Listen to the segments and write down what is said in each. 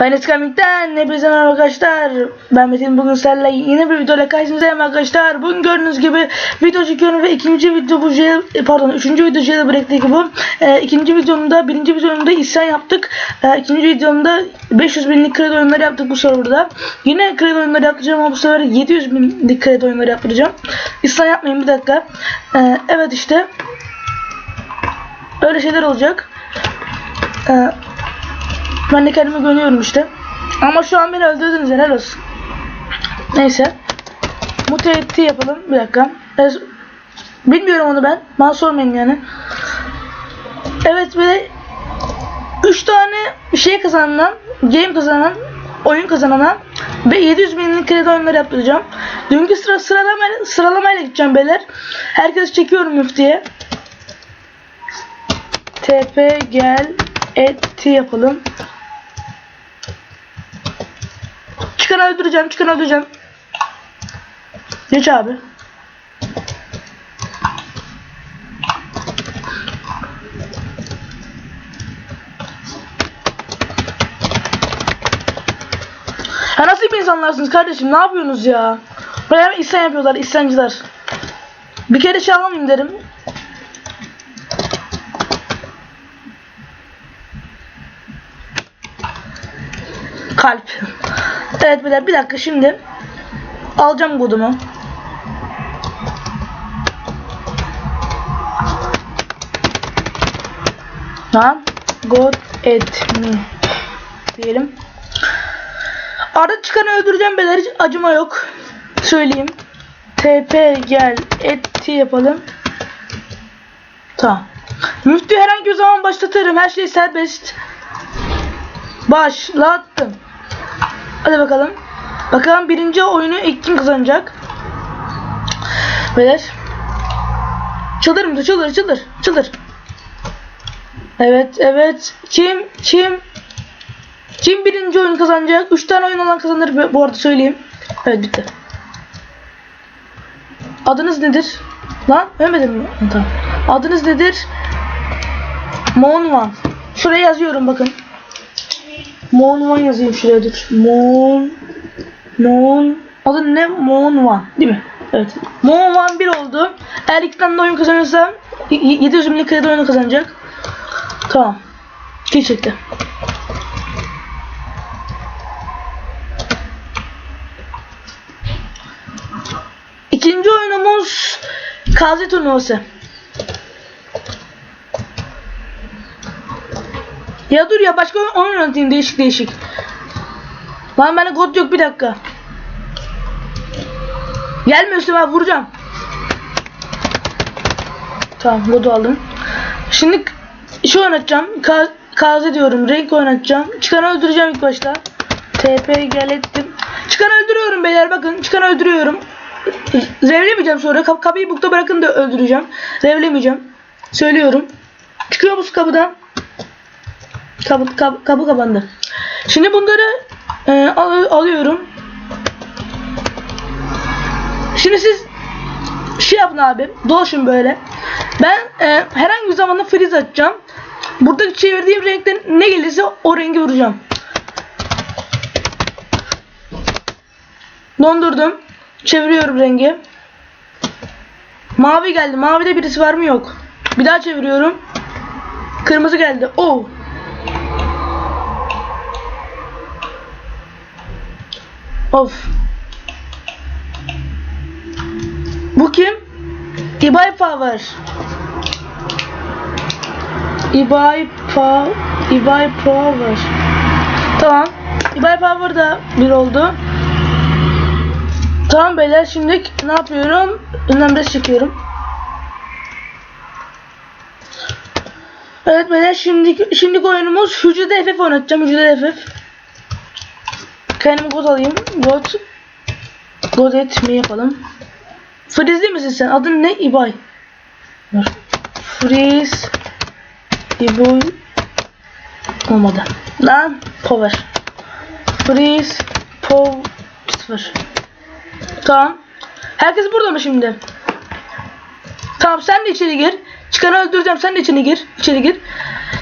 Ben Eskamik'ten hepinize merhaba arkadaşlar. Ben Metin bugün sizlerle yeni bir videoyla karşınızdayım arkadaşlar. Bugün gördüğünüz gibi video çekiyorum ve ikinci video bu jail, pardon üçüncü video jailbreak'teki bu. E, ikinci videomda birinci videomda isyan yaptık. E, ikinci videomda 500 binlik kredi oyunları yaptık bu serverda. Yine kredi oyunları yapacağım ama bu sefer 700 binlik kredi oyunları yapacağım. İsyan yapmayın bir dakika. E, evet işte. Öyle şeyler olacak. E, ben de kendime güveniyorum işte. Ama şu an beni öldürdünüz helal olsun. Neyse. Mute yapalım. Bir dakika. Evet, Bilmiyorum onu ben. Bana sormayın yani. Evet ve 3 tane şey kazanan, game kazanan, oyun kazanana ve 700 binlik kredi oyunları yaptıracağım. Dünkü sıra sıralamayla, sıralamayla gideceğim beyler. Herkes çekiyorum müftüye. TP gel et yapalım. Çıkanı öldüreceğim, çıkanı öldüreceğim. Geç abi. Ya nasıl bir insanlarsınız kardeşim? Ne yapıyorsunuz ya? Böyle isyan yapıyorlar, isyancılar. Bir kere şey almayayım derim. Kalp. Evet beyler bir dakika şimdi alacağım kodumu. Lan god et mi diyelim. Arada çıkanı öldüreceğim beyler hiç acıma yok. Söyleyeyim. TP gel eti yapalım. Tamam. Müftü herhangi bir zaman başlatırım. Her şey serbest. Başlattım. Hadi bakalım. Bakalım birinci oyunu ilk kim kazanacak? Beyler. Çıldır mı? Çıldır, çıldır, çıldır. Evet, evet. Kim, kim? Kim birinci oyunu kazanacak? Üç tane oyun olan kazanır bu arada söyleyeyim. Evet bitti. Adınız nedir? Lan ölmedim mi? Tamam. Adınız nedir? Monvan. Şuraya yazıyorum bakın. Monvan yazayım şuraya dur. Mon Mon adı ne? Monvan değil mi? Evet. Monvan 1 oldu. Eğer iki tane de oyun kazanırsa y- y- 700 binlik kredi oyunu kazanacak. Tamam. İki çekti. İkinci oyunumuz Kazi turnuvası. Ya dur ya başka oyun oynatayım değişik değişik. Lan bende god yok bir dakika. Gelme üstüme vuracağım. Tamam godu aldım. Şimdi şu oynatacağım. Ka Kaze diyorum. Renk oynatacağım. Çıkanı öldüreceğim ilk başta. TP gel ettim. Çıkanı öldürüyorum beyler bakın. Çıkanı öldürüyorum. Revlemeyeceğim sonra. Kap kapıyı bukta bırakın da öldüreceğim. Revlemeyeceğim. Söylüyorum. Çıkıyor musun kapıdan? Kapı, kapı, kapı kapandı. Şimdi bunları e, al- alıyorum. Şimdi siz şey yapın abi. Dolaşın böyle. Ben e, herhangi bir zamanda freeze atacağım. Burada çevirdiğim renkten ne gelirse o rengi vuracağım. Dondurdum. Çeviriyorum rengi. Mavi geldi. Mavide birisi var mı yok. Bir daha çeviriyorum. Kırmızı geldi. Oh. Of. Bu kim? İbay Power. İbay Pa İbay Power. Tamam. İbay Power da bir oldu. Tamam beyler şimdi ne yapıyorum? Önemli çekiyorum. Evet beyler şimdi şimdi oyunumuz Hücrede FF oynatacağım. Hücrede FF. Kendime kod alayım. God God et mi yapalım? Freeze misin sen? Adın ne? İbay. Dur. Freeze İbay olmadı. Lan power. Freeze pow 0. Tamam. Herkes burada mı şimdi? Tamam sen de içeri gir. Çıkanı öldüreceğim. Sen de içeri gir. İçeri gir.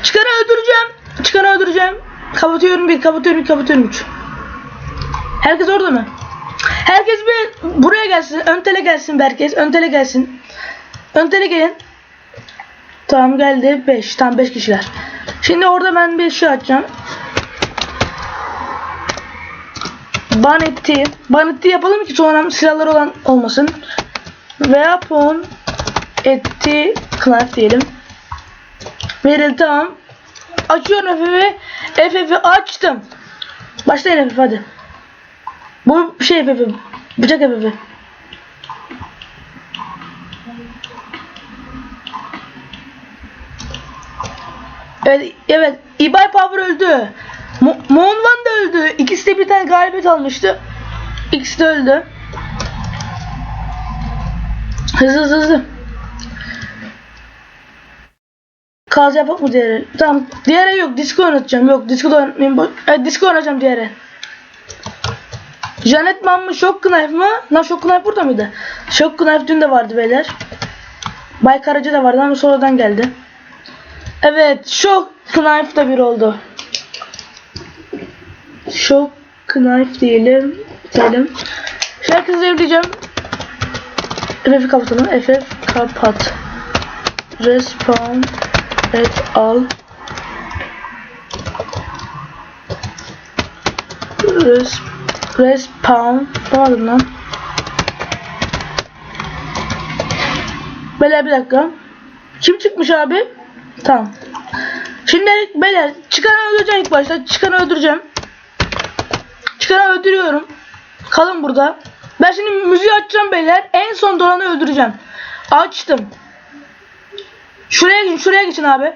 Çıkanı öldüreceğim. Çıkanı öldüreceğim. Kapatıyorum bir, kapatıyorum bir, kapatıyorum üç. Herkes orada mı? Herkes bir buraya gelsin. Ön tele gelsin herkes. Ön tele gelsin. Ön tele gelin. Tamam geldi 5. Tamam 5 kişiler. Şimdi orada ben bir şey açacağım. Banetti. Banetti yapalım ki sonra silahlar olan olmasın. Weapon etti knife diyelim. Verildi tamam. Açıyorum FF'i. FF'i açtım. Başlayın FF hadi. Bu şey FF. Bıçak FF. Evet, evet. İbay Power öldü. Mo Moonvan da öldü. İkisi de bir tane galibiyet almıştı. İkisi de öldü. Hızlı hızlı hızlı. Kaz yapak mı diğeri? Tamam. Diğeri yok. Disco oynatacağım. Yok. Disco da oynatmayayım. Evet, disco oynatacağım diğeri. Janet Man mı? Shock Knife mı? Lan Shock Knife burada mıydı? Shock Knife dün de vardı beyler. Bay Karaca da vardı ama sonradan geldi. Evet. Shock Knife da bir oldu. Shock Knife diyelim. Diyelim. Şarkı izleyebileceğim. FF kapatalım. FF kapat. Respawn et al. Res, respawn. Tamam lan. Beyler bir dakika. Kim çıkmış abi? Tamam. Şimdi beyler çıkanı öldüreceğim ilk başta. Çıkanı öldüreceğim. Çıkanı öldürüyorum. Kalın burada. Ben şimdi müziği açacağım beyler. En son dolanı öldüreceğim. Açtım. Şuraya geçin, şuraya geçin abi.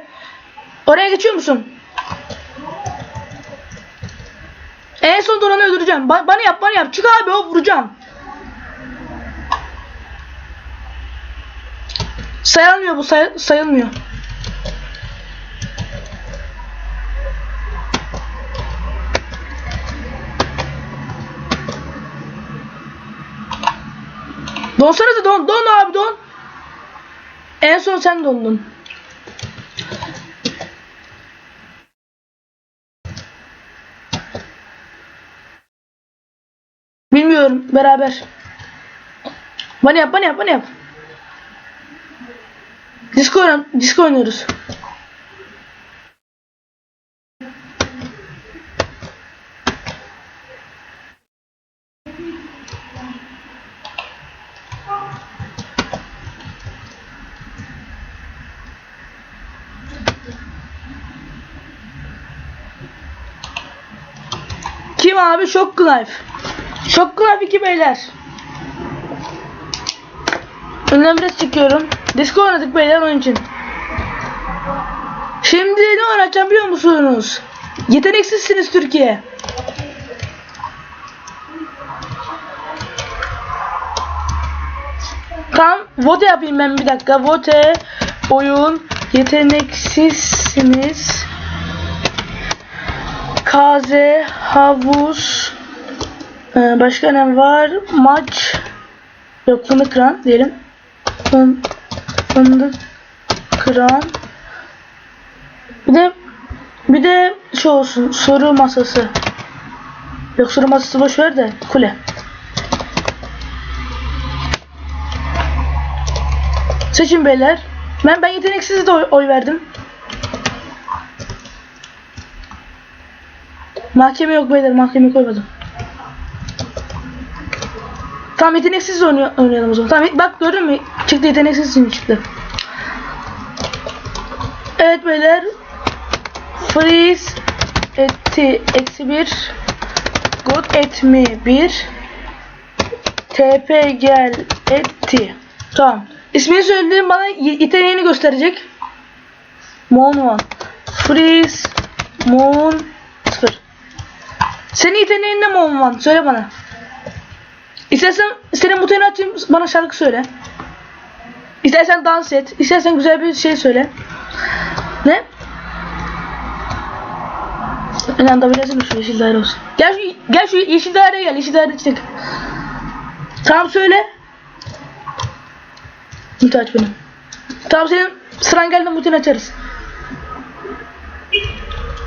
Oraya geçiyor musun? En son dolanı öldüreceğim. Ba- bana yap, bana yap. Çık abi, o vuracağım. Sayılmıyor bu, say- sayılmıyor. Donsana da don, don abi don. En son sen dondun. Bilmiyorum beraber. Bana yap bana yap bana yap. Disco, oyna- disco oynuyoruz. Kim abi? Shock Knife. Knife 2 beyler. Önden biraz çekiyorum. Disco oynadık beyler onun için. Şimdi ne oynayacağım biliyor musunuz? Yeteneksizsiniz Türkiye. Tamam, vote yapayım ben bir dakika. Vote, oyun, yeteneksizsiniz. KZ, havuz, ee, başka ne var? Maç, yok fındık kıran diyelim. Fın, fındık kıran. Bir de bir de şey olsun soru masası. Yok soru masası boş ver de kule. Seçin beyler. Ben ben yeteneksiz de oy, oy verdim. Mahkeme yok beyler mahkeme koymadım. Tamam yeteneksiz oynay- oynayalım o zaman. Tamam bak gördün mü? Çıktı yeteneksiz şimdi çıktı. Evet beyler. Freeze etti eksi bir. God etmi bir. TP gel etti. Tamam. İsmini söylediğim bana ye- yeteneğini gösterecek. Moon one. Freeze Moon 0. Senin yeteneğin ne Moon one? Söyle bana. İstersen senin mutunu açayım bana şarkı söyle. İstersen dans et. İstersen güzel bir şey söyle. Ne? Önemli da bilesin şu yeşil daire olsun. Gel şu, gel şu yeşil daireye gel. Yeşil daire çek. Tamam söyle. Mutu aç benim. Tamam senin sıran geldi mutunu açarız.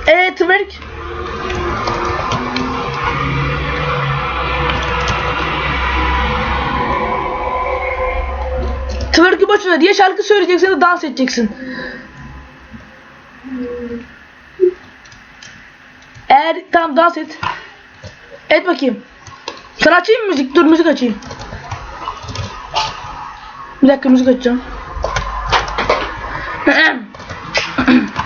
Evet twerk. Boşuna diye şarkı söyleyeceksin de dans edeceksin. Eğer tamam dans et. Et bakayım. Sana açayım mı müzik? Dur müzik açayım. Bir dakika müzik açacağım.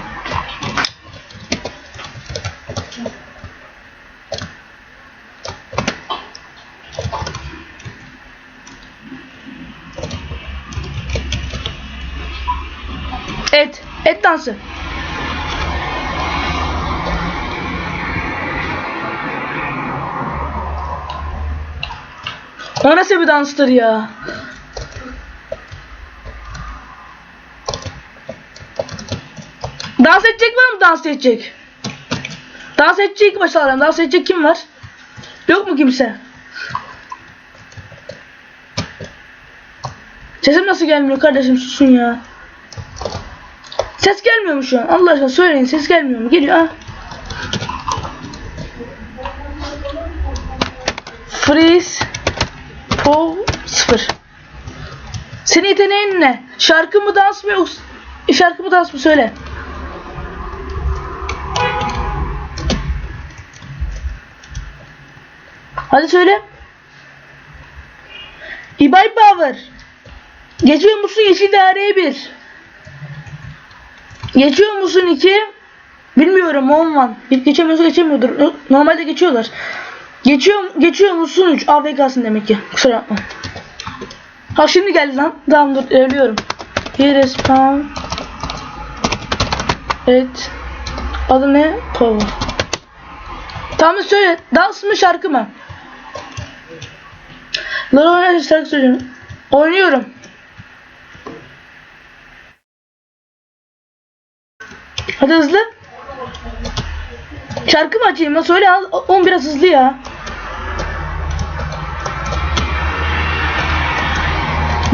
Et. Et dansı. O nasıl bir danstır ya? Dans edecek var mı dans edecek? Dans edecek adam. Dans edecek kim var? Yok mu kimse? Sesim nasıl gelmiyor kardeşim susun ya. Ses gelmiyor mu şu an? Allah aşkına söyleyin ses gelmiyor mu? Geliyor ha. Freeze. O sıfır. Senin yeteneğin ne? Şarkı mı dans mı yoksa şarkı mı dans mı söyle. Hadi söyle. İbay Power. Geçiyor musun yeşil daireye bir? Geçiyor musun iki? Bilmiyorum 10 van. Geçemiyorsa geçemiyordur. Normalde geçiyorlar. Geçiyor, geçiyor musun 3? AFK'sın demek ki. Kusura bakma. Ha şimdi geldi lan. Tamam dur ölüyorum. Here pound. Evet. Adı ne? Power. Tamam söyle. Dans mı şarkı mı? Lan oynayın şarkı söylüyorum. Oynuyorum. Hadi hızlı. Şarkı mı açayım lan? Söyle al. On biraz hızlı ya.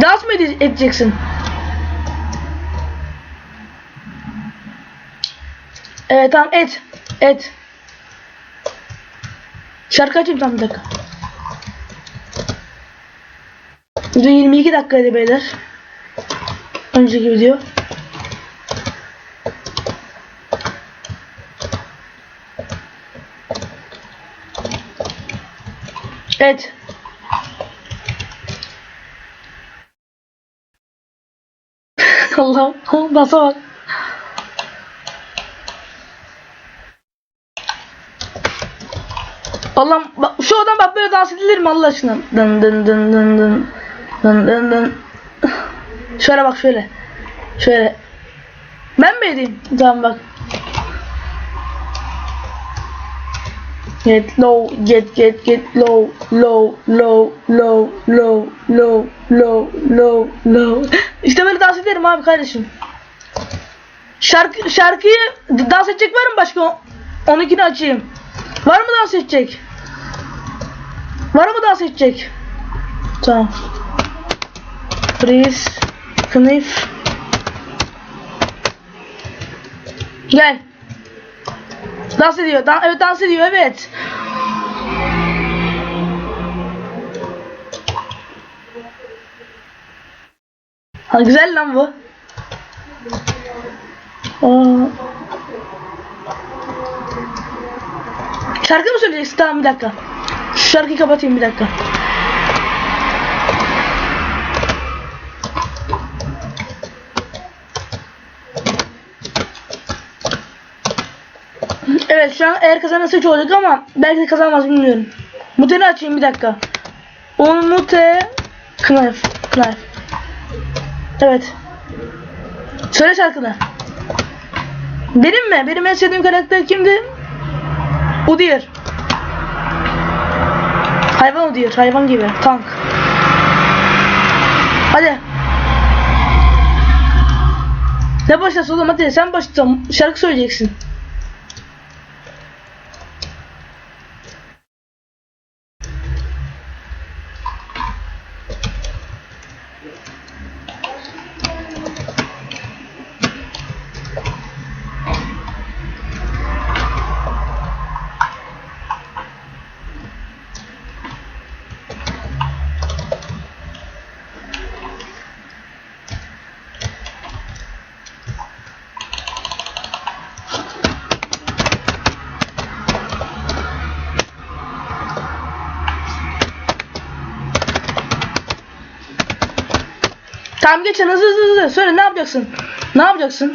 Dans mı ede- edeceksin? Evet tamam et. Et. Şarkı açayım tam bir dakika. Video 22 dakikaydı beyler. Önceki video. Evet. Allah'ım nasıl bak. Allah'ım bak, şu adam bak böyle dans edilir mi Allah aşkına? Dın dın dın dın dın dın dın dın. Şöyle bak şöyle. Şöyle. Ben mi? Tamam bak. Get low, get get get low, low, low, low, low, low, low, low, low. İşte böyle dans ederim abi kardeşim. Şarkı şarkıyı dans edecek var mı başka? Onunkini açayım. Var mı dans edecek? Var mı dans edecek? Tamam. Freeze. Knife. Gel. Dans ediyor. Dan evet dans ediyor evet. Ha güzel lan bu. Aa. Şarkı mı söyleyeceksin? Tamam bir dakika. Şu şarkıyı kapatayım bir dakika. Evet şu an eğer kazanırsa hiç olacak ama belki de kazanmaz bilmiyorum. Muteni açayım bir dakika. Un mute knife knife. Evet. Söyle şarkını. Benim mi? Benim en sevdiğim karakter kimdi? Udyr. Hayvan Udyr. Hayvan gibi. Tank. Hadi. Ne başlasın oğlum hadi sen başla. Şarkı söyleyeceksin. Tamam geç hızlı hızlı hızlı. Söyle ne yapacaksın? Ne yapacaksın?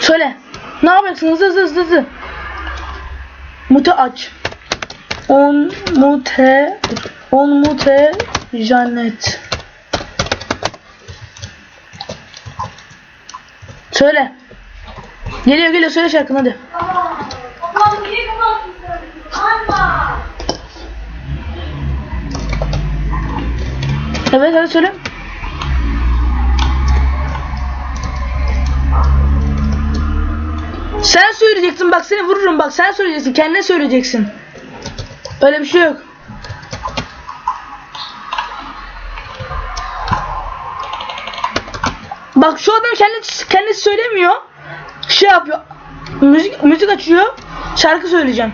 Söyle. Ne yapacaksın? Hızlı hızlı hızlı hızlı. Mute aç. On mute on mute Janet. Söyle. Geliyor geliyor söyle şarkını hadi. Evet hadi söyle. Sen söyleyeceksin bak seni vururum bak sen söyleyeceksin kendine söyleyeceksin. Öyle bir şey yok. Bak şu adam kendisi, kendisi söylemiyor. Şey yapıyor. Müzik müzik açıyor. Şarkı söyleyeceğim.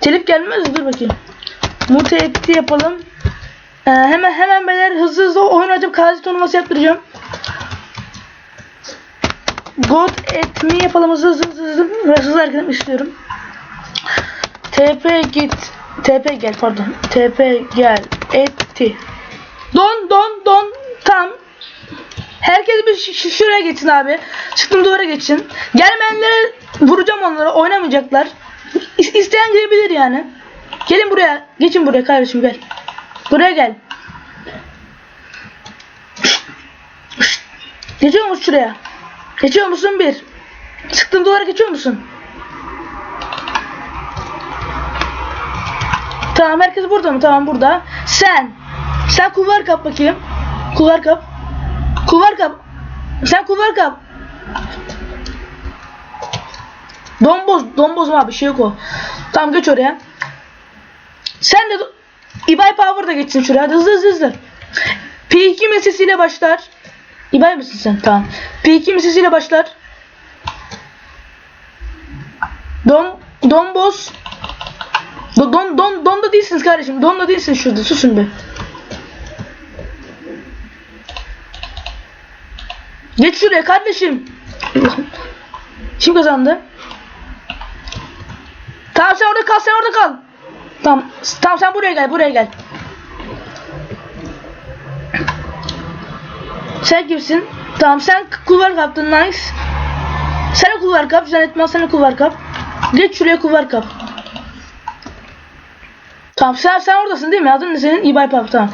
Telif gelmez dur bakayım. Mute etti yapalım. Ee, hemen hemen beyler hızlı hızlı oyun açıp kazi turnuvası yaptıracağım. God et me yapalım hızlı hızlı hızlı hızlı. Hızlı hareket istiyorum. TP git. TP gel pardon. TP gel. Etti. Don don don. Tam. Herkes bir şuraya geçsin abi. Çıktım duvara geçin. Gelmeyenlere vuracağım onlara. Oynamayacaklar. İs- İsteyen girebilir yani. Gelin buraya. Geçin buraya kardeşim gel. Buraya gel. Geçiyor musun şuraya? Geçiyor musun bir? Çıktın duvara geçiyor musun? Tamam herkes burada mı? Tamam burada. Sen. Sen kulvar kap bakayım. Kulvar kap. Kulvar kap. Sen kulvar kap. Domboz, domboz mu abi? Şey yok o. Tamam geç oraya. Sen de İbay Power da geçsin şuraya. Hadi hızlı hızlı hızlı. P2 mesesiyle başlar. İbay mısın sen? Tamam. P2 mesesiyle başlar. Don Donboz Do- Don don don da değilsiniz kardeşim. Don da değilsiniz şurada. Susun be. Geç şuraya kardeşim. Kim kazandı? Tamam sen orada kal, sen orada kal. Tamam, tamam sen buraya gel, buraya gel. Sen kimsin? Tamam sen kulvar kaptın, nice. De kulvar kap, sen etmez sen de kulvar kap. Geç şuraya kulvar kap. Tamam sen, sen oradasın değil mi? Adın ne senin? İbay Pap tamam.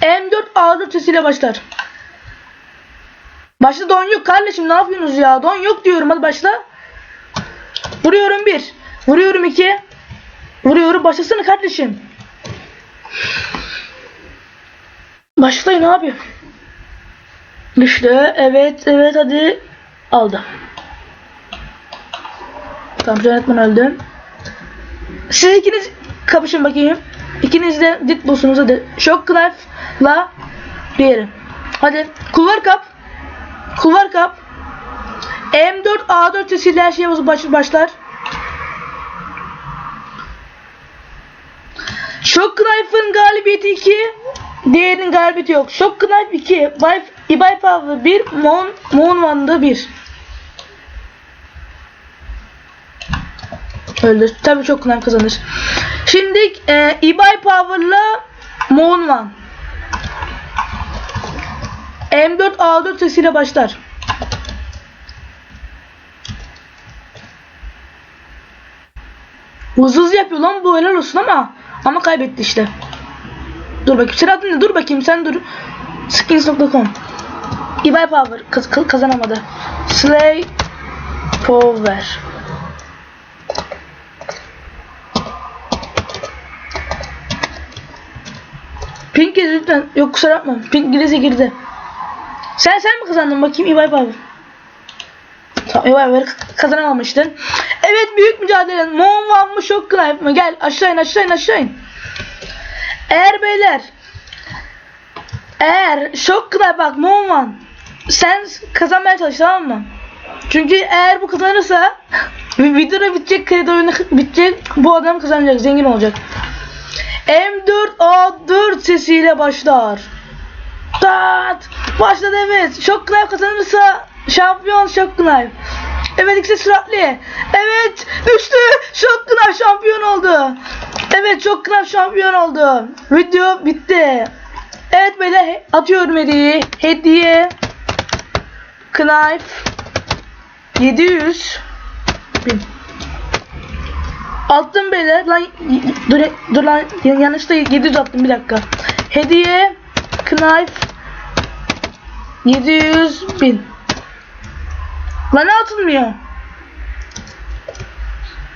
M4 A4 sesiyle başlar. Başta don yok kardeşim ne yapıyorsunuz ya? Don yok diyorum hadi başla. Vuruyorum bir. Vuruyorum iki. Vuruyorum başlasana kardeşim. Başlayın abi. Düştü. Evet evet hadi. Aldı. Tamam yönetmen öldü. Siz ikiniz kapışın bakayım. İkiniz de dit bulsunuz hadi. Shock Knife'la diğeri. Hadi. Kulvar kap. Kulvar kap. M4 A4 sesiyle her şey baş, başlar. Shock Knife'ın galibiyeti 2. Diğerinin galibiyeti yok. Shock Knife 2. Vibe, Ibay Power 1. Moon, Moon One'da 1. Öldü. Tabii Shock Knife kazanır. Şimdi e, Ibay Power'la Moon One. M4 A4 sesiyle başlar. Hızlı yapıyor lan bu helal olsun ama ama kaybetti işte. Dur bakayım sen adın ne? Dur bakayım sen dur. Skins.com İbay Power kaz- kaz- kazanamadı. Slay Power Pink girdi lütfen. Yok kusura bakma. Pink girese girdi. Sen sen mi kazandın bakayım İbay Power? Power kazanamamıştın. Evet büyük mücadele. Moon One mı Shock Knife mı? Gel aşağı in aşağı in aşağı in. Eğer beyler eğer Shock Knife bak Moon One sen kazanmaya çalış tamam mı? Çünkü eğer bu kazanırsa videoda bitecek kredi oyunu bitecek bu adam kazanacak zengin olacak. M4A4 sesiyle başlar. Tat! Başladı evet. Shock Knife kazanırsa şampiyon Knife. Evet ikisi süratli. Evet. Shock Knife şampiyon oldu. Evet çok kral şampiyon oldu. Video bitti. Evet beyler he- atıyorum hediyeyi. Hediye. Knife. 700. Bin. Attım beyler. Lan dur, dur lan yanlışta 700 attım bir dakika. Hediye. Knife. 700 bin. Lan ne atılmıyor?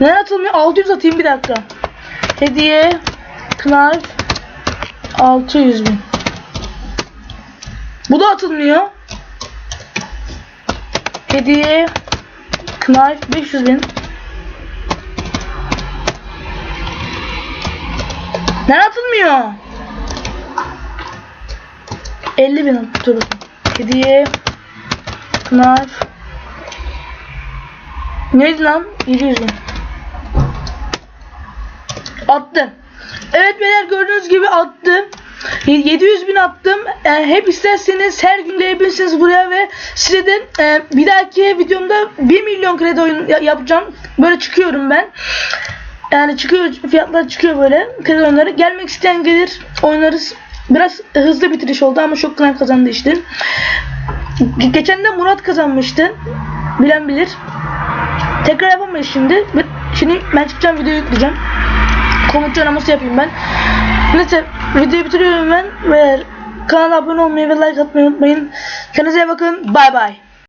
Ne atılmıyor? 600 atayım bir dakika. Hediye. Knife. 600 bin. Bu da atılmıyor. Hediye. Knife 500 bin. Ne atılmıyor? 50 bin dur. Hediye. Knife. Neydi lan? 700 bin. Attım. Evet beyler gördüğünüz gibi attım. 700 bin attım. Ee, hep isterseniz her gün gelebilirsiniz buraya ve size de e, bir dahaki videomda 1 milyon kredi oyun ya- yapacağım. Böyle çıkıyorum ben. Yani çıkıyor fiyatlar çıkıyor böyle kredi oyunları. Gelmek isteyen gelir oynarız. Biraz hızlı bitiriş oldu ama çok kazandı işte. Ge- Geçen de Murat kazanmıştı. Bilen bilir. Tekrar yapamayız şimdi. Şimdi ben çıkacağım videoyu yükleyeceğim. Komut araması yapayım ben. Neyse videoyu bitiriyorum ben ve kanala abone olmayı ve like atmayı unutmayın. Kendinize iyi bakın. Bay bay.